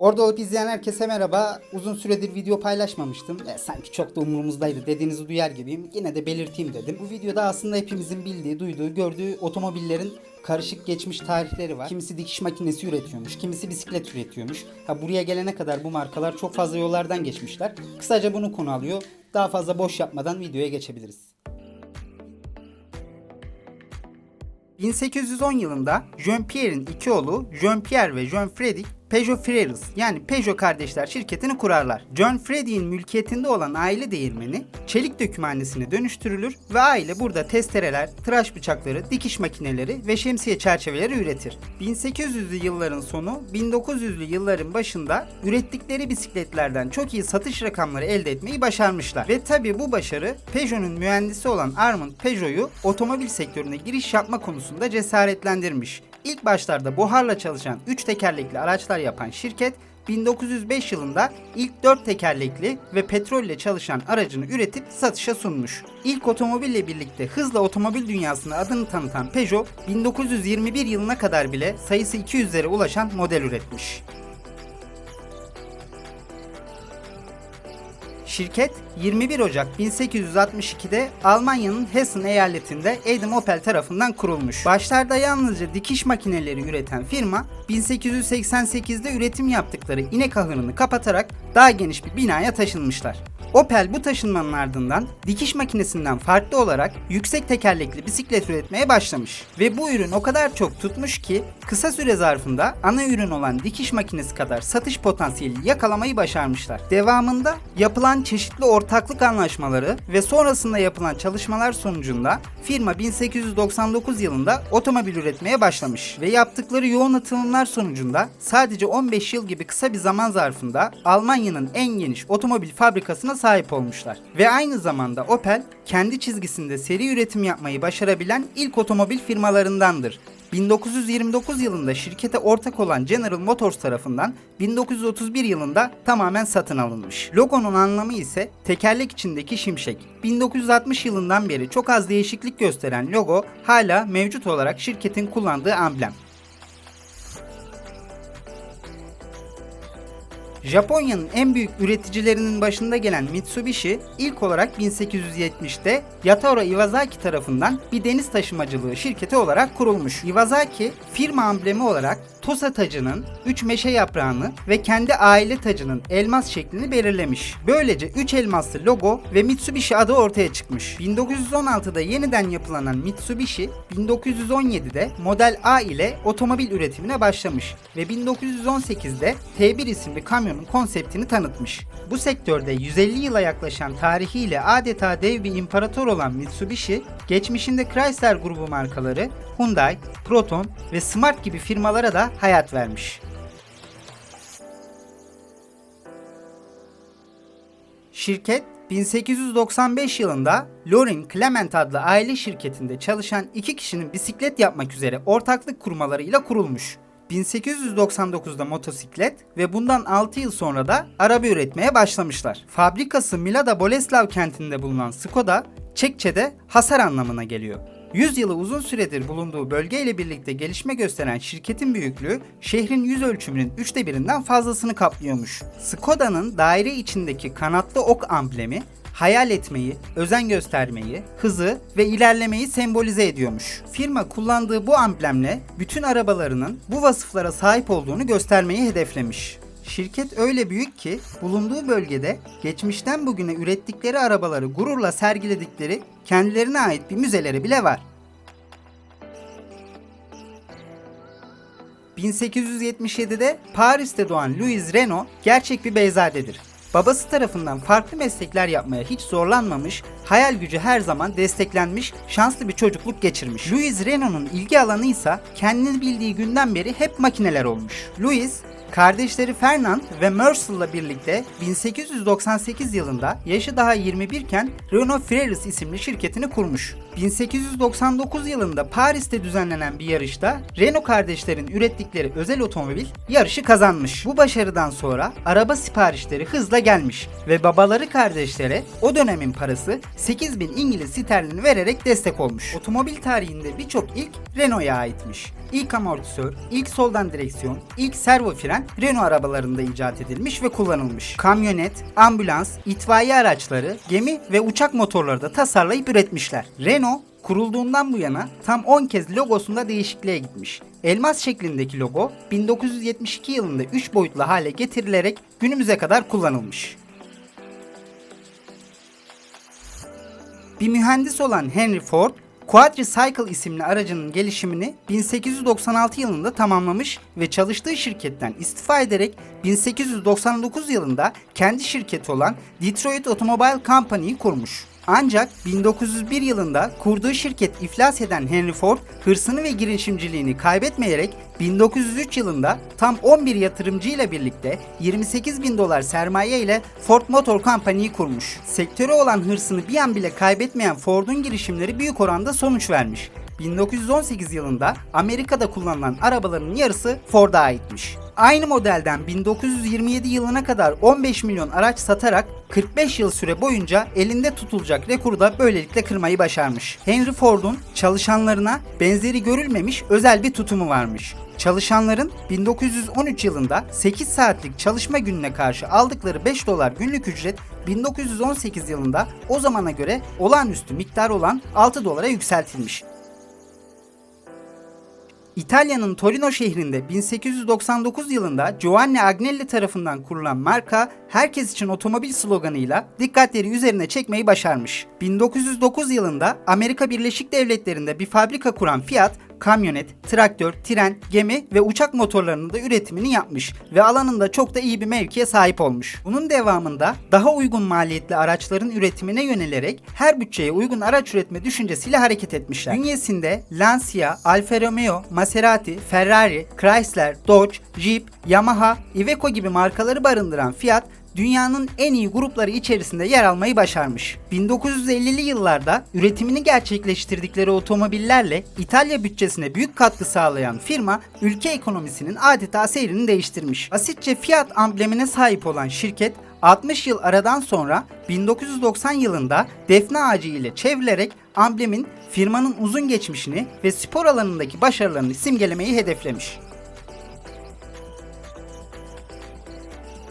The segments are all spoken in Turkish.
Orada olup izleyen herkese merhaba. Uzun süredir video paylaşmamıştım. E, sanki çok da umurumuzdaydı dediğinizi duyar gibiyim. Yine de belirteyim dedim. Bu videoda aslında hepimizin bildiği, duyduğu, gördüğü otomobillerin karışık geçmiş tarihleri var. Kimisi dikiş makinesi üretiyormuş, kimisi bisiklet üretiyormuş. Ha buraya gelene kadar bu markalar çok fazla yollardan geçmişler. Kısaca bunu konu alıyor. Daha fazla boş yapmadan videoya geçebiliriz. 1810 yılında Jean-Pierre'in iki oğlu Jean-Pierre ve Jean-Frédéric Peugeot Frères yani Peugeot kardeşler şirketini kurarlar. John Freddy'in mülkiyetinde olan aile değirmeni çelik dökümhanesine dönüştürülür ve aile burada testereler, tıraş bıçakları, dikiş makineleri ve şemsiye çerçeveleri üretir. 1800'lü yılların sonu 1900'lü yılların başında ürettikleri bisikletlerden çok iyi satış rakamları elde etmeyi başarmışlar. Ve tabi bu başarı Peugeot'un mühendisi olan Armand Peugeot'u otomobil sektörüne giriş yapma konusunda cesaretlendirmiş. İlk başlarda buharla çalışan 3 tekerlekli araçlar yapan şirket 1905 yılında ilk 4 tekerlekli ve petrolle çalışan aracını üretip satışa sunmuş. İlk otomobille birlikte hızla otomobil dünyasına adını tanıtan Peugeot 1921 yılına kadar bile sayısı 200'lere ulaşan model üretmiş. Şirket 21 Ocak 1862'de Almanya'nın Hessen eyaletinde Edim Opel tarafından kurulmuş. Başlarda yalnızca dikiş makineleri üreten firma 1888'de üretim yaptıkları inek ahırını kapatarak daha geniş bir binaya taşınmışlar. Opel bu taşınmanın ardından dikiş makinesinden farklı olarak yüksek tekerlekli bisiklet üretmeye başlamış. Ve bu ürün o kadar çok tutmuş ki kısa süre zarfında ana ürün olan dikiş makinesi kadar satış potansiyeli yakalamayı başarmışlar. Devamında yapılan çeşitli ortaklık anlaşmaları ve sonrasında yapılan çalışmalar sonucunda firma 1899 yılında otomobil üretmeye başlamış ve yaptıkları yoğun atılımlar sonucunda sadece 15 yıl gibi kısa bir zaman zarfında Almanya'nın en geniş otomobil fabrikasına sahip olmuşlar. Ve aynı zamanda Opel kendi çizgisinde seri üretim yapmayı başarabilen ilk otomobil firmalarındandır. 1929 yılında şirkete ortak olan General Motors tarafından 1931 yılında tamamen satın alınmış. Logonun anlamı ise tekerlek içindeki şimşek. 1960 yılından beri çok az değişiklik gösteren logo hala mevcut olarak şirketin kullandığı amblem. Japonya'nın en büyük üreticilerinin başında gelen Mitsubishi ilk olarak 1870'te Yataro Iwasaki tarafından bir deniz taşımacılığı şirketi olarak kurulmuş. Iwasaki firma amblemi olarak Tosa tacının 3 meşe yaprağını ve kendi aile tacının elmas şeklini belirlemiş. Böylece 3 elmaslı logo ve Mitsubishi adı ortaya çıkmış. 1916'da yeniden yapılanan Mitsubishi 1917'de Model A ile otomobil üretimine başlamış ve 1918'de T1 isimli kamyonun konseptini tanıtmış. Bu sektörde 150 yıla yaklaşan tarihiyle adeta dev bir imparator olan Mitsubishi, geçmişinde Chrysler grubu markaları Hyundai, Proton ve Smart gibi firmalara da hayat vermiş. Şirket 1895 yılında Lorin Clement adlı aile şirketinde çalışan iki kişinin bisiklet yapmak üzere ortaklık kurmalarıyla kurulmuş. 1899'da motosiklet ve bundan 6 yıl sonra da araba üretmeye başlamışlar. Fabrikası Milada Boleslav kentinde bulunan Skoda, Çekçe'de hasar anlamına geliyor. 100 yılı uzun süredir bulunduğu bölgeyle birlikte gelişme gösteren şirketin büyüklüğü şehrin yüz ölçümünün üçte birinden fazlasını kaplıyormuş. Skoda'nın daire içindeki kanatlı ok amblemi hayal etmeyi, özen göstermeyi, hızı ve ilerlemeyi sembolize ediyormuş. Firma kullandığı bu amblemle bütün arabalarının bu vasıflara sahip olduğunu göstermeyi hedeflemiş. Şirket öyle büyük ki bulunduğu bölgede geçmişten bugüne ürettikleri arabaları gururla sergiledikleri kendilerine ait bir müzeleri bile var. 1877'de Paris'te doğan Louis Renault gerçek bir beyzadedir. Babası tarafından farklı meslekler yapmaya hiç zorlanmamış, hayal gücü her zaman desteklenmiş, şanslı bir çocukluk geçirmiş. Louis Renault'un ilgi alanı ise kendini bildiği günden beri hep makineler olmuş. Louis, kardeşleri Fernand ve Mercel'la birlikte 1898 yılında yaşı daha 21 iken Renault Frères isimli şirketini kurmuş. 1899 yılında Paris'te düzenlenen bir yarışta Renault kardeşlerin ürettikleri özel otomobil yarışı kazanmış. Bu başarıdan sonra araba siparişleri hızla gelmiş ve babaları kardeşlere o dönemin parası 8000 İngiliz sterlini vererek destek olmuş. Otomobil tarihinde birçok ilk Renault'a aitmiş. İlk amortisör, ilk soldan direksiyon, ilk servo fren Renault arabalarında icat edilmiş ve kullanılmış. Kamyonet, ambulans, itfaiye araçları, gemi ve uçak motorları da tasarlayıp üretmişler. Renault kurulduğundan bu yana tam 10 kez logosunda değişikliğe gitmiş. Elmas şeklindeki logo 1972 yılında 3 boyutlu hale getirilerek günümüze kadar kullanılmış. Bir mühendis olan Henry Ford, Quadricycle isimli aracının gelişimini 1896 yılında tamamlamış ve çalıştığı şirketten istifa ederek 1899 yılında kendi şirketi olan Detroit Automobile Company'yi kurmuş. Ancak 1901 yılında kurduğu şirket iflas eden Henry Ford hırsını ve girişimciliğini kaybetmeyerek 1903 yılında tam 11 yatırımcı ile birlikte 28 bin dolar sermaye ile Ford Motor Company'yi kurmuş. Sektöre olan hırsını bir an bile kaybetmeyen Ford'un girişimleri büyük oranda sonuç vermiş. 1918 yılında Amerika'da kullanılan arabaların yarısı Ford'a aitmiş. Aynı modelden 1927 yılına kadar 15 milyon araç satarak 45 yıl süre boyunca elinde tutulacak rekoru da böylelikle kırmayı başarmış. Henry Ford'un çalışanlarına benzeri görülmemiş özel bir tutumu varmış. Çalışanların 1913 yılında 8 saatlik çalışma gününe karşı aldıkları 5 dolar günlük ücret 1918 yılında o zamana göre olağanüstü miktar olan 6 dolara yükseltilmiş. İtalya'nın Torino şehrinde 1899 yılında Giovanni Agnelli tarafından kurulan marka herkes için otomobil sloganıyla dikkatleri üzerine çekmeyi başarmış. 1909 yılında Amerika Birleşik Devletleri'nde bir fabrika kuran Fiat, kamyonet, traktör, tren, gemi ve uçak motorlarının da üretimini yapmış ve alanında çok da iyi bir mevkiye sahip olmuş. Bunun devamında daha uygun maliyetli araçların üretimine yönelerek her bütçeye uygun araç üretme düşüncesiyle hareket etmişler. Bünyesinde Lancia, Alfa Romeo, Maserati, Ferrari, Chrysler, Dodge, Jeep, Yamaha, Iveco gibi markaları barındıran Fiat dünyanın en iyi grupları içerisinde yer almayı başarmış. 1950'li yıllarda üretimini gerçekleştirdikleri otomobillerle İtalya bütçesine büyük katkı sağlayan firma ülke ekonomisinin adeta seyrini değiştirmiş. Basitçe Fiat amblemine sahip olan şirket 60 yıl aradan sonra 1990 yılında defne ağacı ile çevrilerek amblemin firmanın uzun geçmişini ve spor alanındaki başarılarını simgelemeyi hedeflemiş.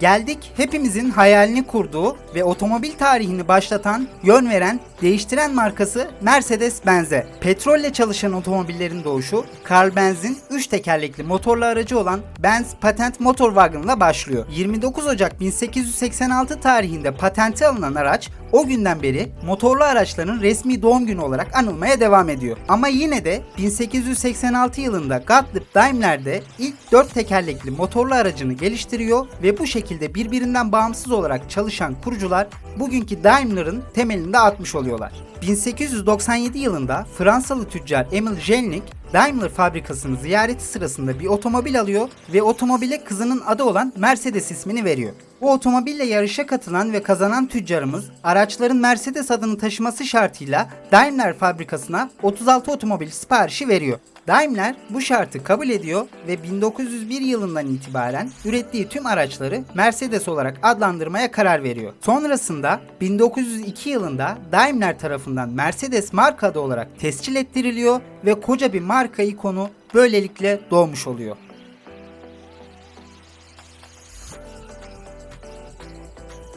Geldik hepimizin hayalini kurduğu ve otomobil tarihini başlatan, yön veren, değiştiren markası Mercedes-Benz'e. Petrolle çalışan otomobillerin doğuşu Carl Benz'in 3 tekerlekli motorlu aracı olan Benz Patent Motorwagen'la başlıyor. 29 Ocak 1886 tarihinde patenti alınan araç o günden beri motorlu araçların resmi doğum günü olarak anılmaya devam ediyor. Ama yine de 1886 yılında Gottlieb Daimler'de ilk 4 tekerlekli motorlu aracını geliştiriyor ve bu şekilde birbirinden bağımsız olarak çalışan kurucular bugünkü Daimler'ın temelinde atmış oluyorlar. 1897 yılında Fransalı tüccar Emil Jelnik Daimler fabrikasını ziyareti sırasında bir otomobil alıyor ve otomobile kızının adı olan Mercedes ismini veriyor. Bu otomobille yarışa katılan ve kazanan tüccarımız araçların Mercedes adını taşıması şartıyla Daimler fabrikasına 36 otomobil siparişi veriyor. Daimler bu şartı kabul ediyor ve 1901 yılından itibaren ürettiği tüm araçları Mercedes olarak adlandırmaya karar veriyor. Sonrasında 1902 yılında Daimler tarafından Mercedes marka adı olarak tescil ettiriliyor ve koca bir marka ikonu böylelikle doğmuş oluyor.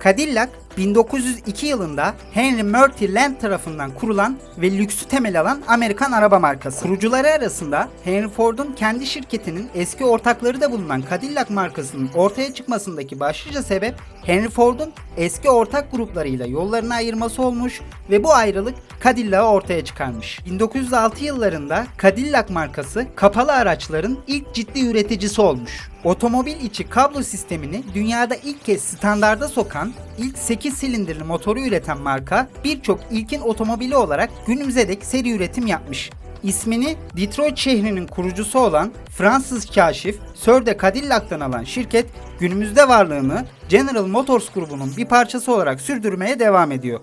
Cadillac 1902 yılında Henry Murphy Land tarafından kurulan ve lüksü temel alan Amerikan araba markası. Kurucuları arasında Henry Ford'un kendi şirketinin eski ortakları da bulunan Cadillac markasının ortaya çıkmasındaki başlıca sebep Henry Ford'un eski ortak gruplarıyla yollarını ayırması olmuş ve bu ayrılık Cadillac'ı ortaya çıkarmış. 1906 yıllarında Cadillac markası kapalı araçların ilk ciddi üreticisi olmuş. Otomobil içi kablo sistemini dünyada ilk kez standarda sokan, ilk 8 silindirli motoru üreten marka birçok ilkin otomobili olarak günümüze dek seri üretim yapmış. İsmini Detroit şehrinin kurucusu olan Fransız kaşif Sir de Cadillac'tan alan şirket günümüzde varlığını General Motors grubunun bir parçası olarak sürdürmeye devam ediyor.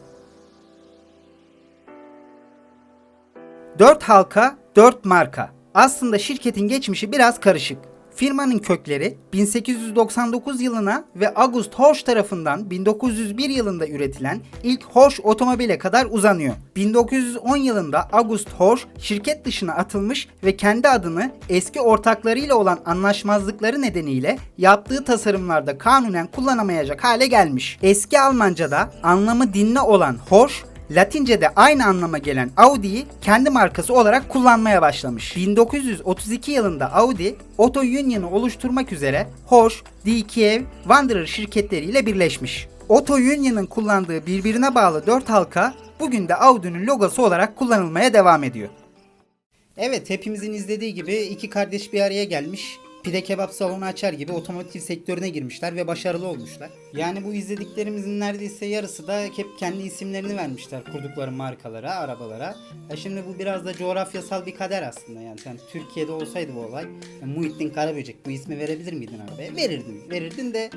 4 halka, 4 marka. Aslında şirketin geçmişi biraz karışık. Firmanın kökleri 1899 yılına ve August Horsch tarafından 1901 yılında üretilen ilk Horsch otomobile kadar uzanıyor. 1910 yılında August Horsch şirket dışına atılmış ve kendi adını eski ortaklarıyla olan anlaşmazlıkları nedeniyle yaptığı tasarımlarda kanunen kullanamayacak hale gelmiş. Eski Almanca'da anlamı dinle olan Horsch Latince'de aynı anlama gelen Audi'yi kendi markası olarak kullanmaya başlamış. 1932 yılında Audi, Auto Union'u oluşturmak üzere Horsch, D. Kiev, Wanderer şirketleriyle birleşmiş. Auto Union'ın kullandığı birbirine bağlı 4 halka bugün de Audi'nin logosu olarak kullanılmaya devam ediyor. Evet hepimizin izlediği gibi iki kardeş bir araya gelmiş. Pide kebap salonu açar gibi otomotiv sektörüne girmişler ve başarılı olmuşlar. Yani bu izlediklerimizin neredeyse yarısı da hep kendi isimlerini vermişler kurdukları markalara, arabalara. Ya şimdi bu biraz da coğrafyasal bir kader aslında yani. Sen Türkiye'de olsaydı bu olay, ya Muhittin Karaböcek bu ismi verebilir miydin arabaya? Verirdin. Verirdin de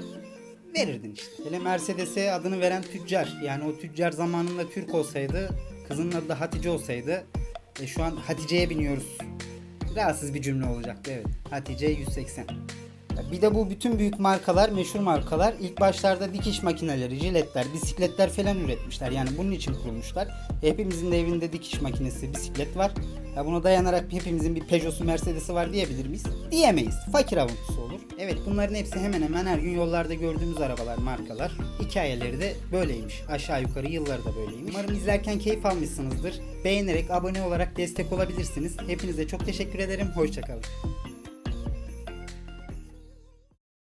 verirdin işte. Hele Mercedes'e adını veren tüccar. Yani o tüccar zamanında Türk olsaydı, kızının adı da Hatice olsaydı e, şu an Hatice'ye biniyoruz. Rahatsız bir cümle olacaktı evet. Hatice 180. Bir de bu bütün büyük markalar, meşhur markalar ilk başlarda dikiş makineleri, jiletler, bisikletler falan üretmişler. Yani bunun için kurulmuşlar. Hepimizin de evinde dikiş makinesi, bisiklet var. Ya buna dayanarak hepimizin bir Peugeot'su, Mercedes'i var diyebilir miyiz? Diyemeyiz. Fakir avuntusu olur. Evet bunların hepsi hemen hemen her gün yollarda gördüğümüz arabalar, markalar. Hikayeleri de böyleymiş. Aşağı yukarı yılları da böyleymiş. Umarım izlerken keyif almışsınızdır. Beğenerek, abone olarak destek olabilirsiniz. Hepinize çok teşekkür ederim. Hoşçakalın.